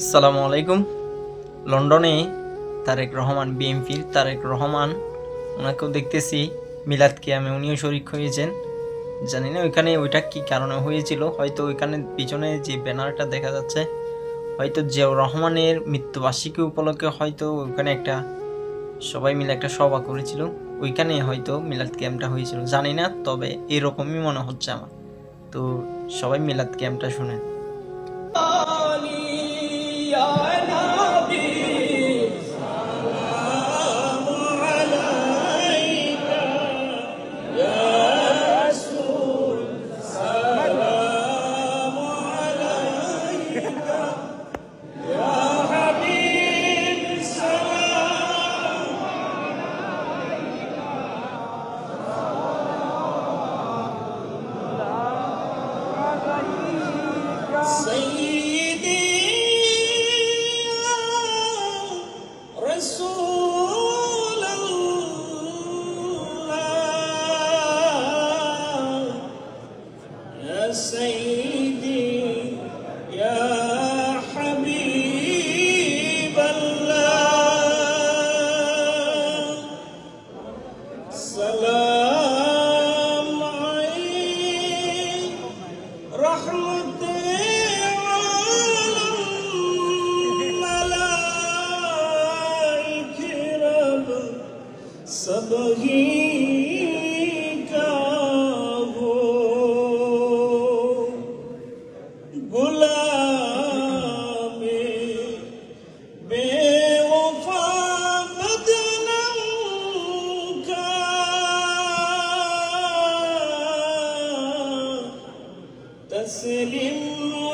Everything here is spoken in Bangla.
আসসালামু আলাইকুম। লন্ডনে তারেক রহমান বিএমপির তারেক রহমান, ওনাকেও দেখতেছি। মিলাদ কিয়ামে উনিও শরিক হয়েছেন। জানি না ওইখানে ওইটা কি কারণে হয়েছিল, হয়তো ওইখানে পিছনে যে ব্যানারটা দেখা যাচ্ছে, হয়তো জিয়াউর রহমানের মৃত্যুবার্ষিকী উপলক্ষে হয়তো ওইখানে একটা সবাই মিলে একটা সভা করেছিল। ওইখানে হয়তো মিলাদ ক্যাম্পটা হয়েছিল। জানি না, তবে এরকমই মনে হচ্ছে আমার। তো সবাই মিলাদ ক্যাম্পটা শুনেন। سيدي يا حبيب الله سلام عليك رحمة العالم الكرام صبغي Selim